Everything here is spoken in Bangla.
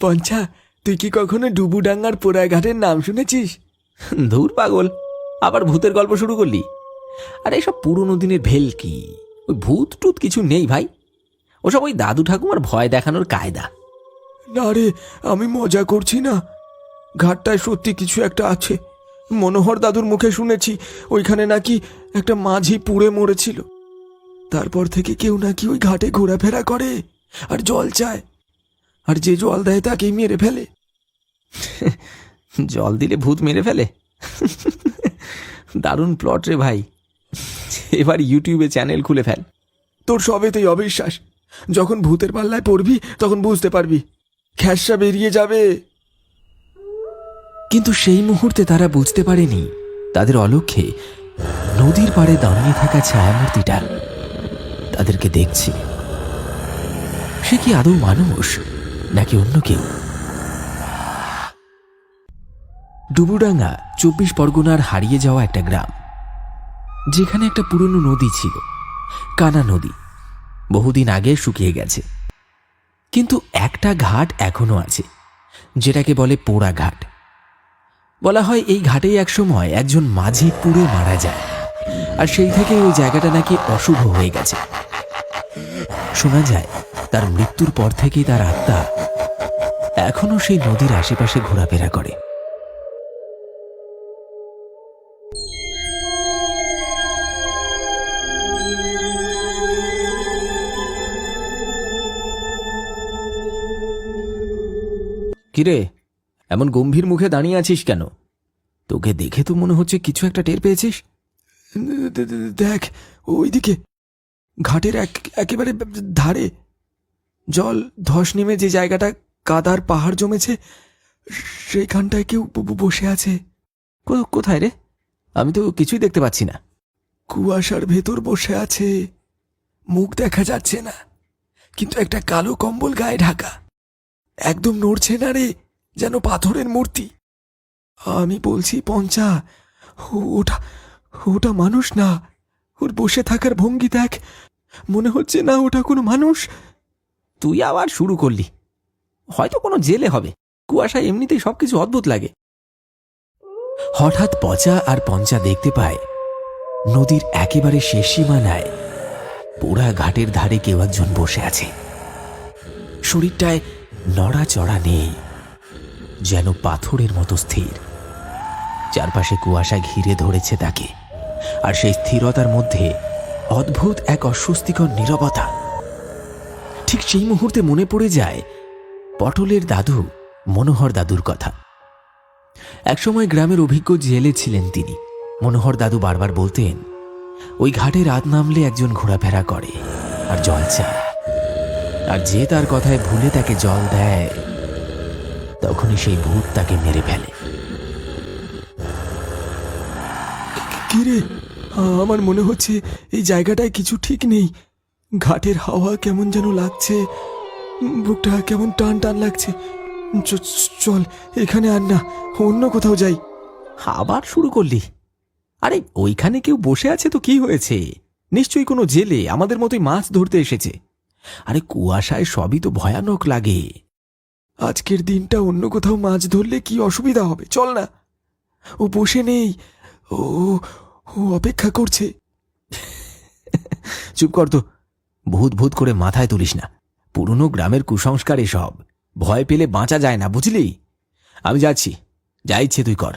পঞ্চা তুই কি কখনো ডুবুডাঙ্গার পোড়াঘাটের নাম শুনেছিস? ধুর পাগল আবার ভূতের গল্প শুরু করলি। আর এইসব পুরনো দিনের ভেল কি? ওই ভূত টুত কিছু নেই ভাই। ওসব ওই দাদু ঠাকুমার ভয় দেখানোর কায়দা। না রে আমি মজা করছি না। ঘাটটায় সত্যি কিছু একটা আছে। মনোহর দাদুর মুখে শুনেছি ওইখানে নাকি একটা মাঝি পুড়ে মরেছিল। তারপর থেকে কেউ নাকি ওই ঘাটে ঘোরাফেরা করে আর জল চায়। আর যে জল দেয় তাকেই মেরে ফেলে। জল দিলে ভূত মেরে ফেলে? দারুণ প্লট রে ভাই। এবার ইউটিউবে চ্যানেল খুলে ফেল। তোর সবেতেই অবিশ্বাস। যখন ভূতের পাল্লায় পড়বি তখন বুঝতে পারবি। খ্যাসা বেরিয়ে যাবে। কিন্তু সেই মুহূর্তে তারা বুঝতে পারেনি তাদের অলক্ষ্যে নদীর পাড়ে দাঁড়িয়ে থাকা ছায়ামূর্তিটা তাদেরকে দেখছে। সে কি আদৌ মানুষ? নাকি অন্য কেউ? ডুবুডাঙ্গা চব্বিশ পরগনার হারিয়ে যাওয়া একটা গ্রাম, যেখানে একটা পুরনো নদী ছিল, কানা নদী। বহুদিন আগে শুকিয়ে গেছে। কিন্তু একটা ঘাট এখনও আছে, যেটাকে বলে পোড়া ঘাট। বলা হয় এই ঘাটেই একসময় একজন মাঝি পুড়ে মারা যায়, আর সেই থেকে ওই জায়গাটা নাকি অশুভ হয়ে গেছে। শোনা যায় তার মৃত্যুর পর থেকেই তার আত্মা এখনও সেই নদীর আশেপাশে ঘোরাফেরা করে। কিরে এমন গম্ভীর মুখে দাঁড়িয়ে আছিস কেন? তোকে দেখে তো মনে হচ্ছে কিছু একটা টের পেয়েছিস। দেখ ওইদিকে ঘাটের এক একেবারে ধারে। জল ধস নেমে যে জায়গাটা কাদার পাহাড় জমেছে সেইখানটায় কেউ বসে আছে। কোথায় রে? আমি তো কিছুই দেখতে পাচ্ছি না। কুয়াশার ভেতর বসে আছে। মুখ দেখা যাচ্ছে না। কিন্তু একটা কালো কম্বল গায়ে ঢাকা। একদম নড়ছে না রে যেন পাথরের মূর্তি। আমি বলছি পঞ্চা ওটা ওটা মানুষ না। ওর বসে থাকার ভঙ্গি দেখ। মনে হচ্ছে না ওটা কোনো মানুষ। তুই আবার শুরু করলি। হয়তো কোনো জেলে হবে। কুয়াশায় এমনিতেই সবকিছু অদ্ভুত লাগে। হঠাৎ পচা আর পঞ্চা দেখতে পায়, নদীর একেবারে শেষ সীমানায় পোড়া ঘাটের ধারে কেউ একজন বসে আছে। শরীরটায় নড়াচড়া নেই, যেন পাথরের মতো স্থির। চারপাশে কুয়াশা ঘিরে ধরেছে তাকে, আর সেই স্থিরতার মধ্যে অদ্ভুত এক অস্বস্তিকর নীরবতা। ঠিক সেই মুহূর্তে মনে পড়ে যায় পটলের দাদু, মনোহর দাদুর কথা। একসময় গ্রামের অভিজ্ঞ জেলে ছিলেন তিনি। মনোহর দাদু বারবার বলতেন, ওই ঘাটে রাত নামলে একজন ঘোরাফেরা করে আর জল চায়। আর যে তার কথায় ভুলে তাকে জল দেয়, তখনই সেই ভূত তাকে মেরে ফেলে। কিরে আমার মনে হচ্ছে এই জায়গাটায় কিছু ঠিক নেই। ঘাটের হাওয়া কেমন যেন লাগছে। বুকটা কেমন টান টান লাগছে। চল এখানে আর না অন্য কোথাও যাই। আবার শুরু করলি? আরে ওইখানে কেউ বসে আছে তো কি হয়েছে? নিশ্চয়ই কোনো জেলে আমাদের মতোই মাছ ধরতে এসেছে। আরে কুয়াশায় সবই তো ভয়ানক লাগে। আজকের দিনটা অন্য কোথাও মাছ ধরলে কি অসুবিধা হবে? চল না। ও বসে নেই। ও ও অপেক্ষা করছে। চুপ কর তো। ভূত ভূত করে মাথায় তুলিস না। পুরনো গ্রামের কুসংস্কার এসব। ভয় পেলে বাঁচা যায় না, বুঝলি? আমি যাচ্ছি। যা ইচ্ছে তুই কর।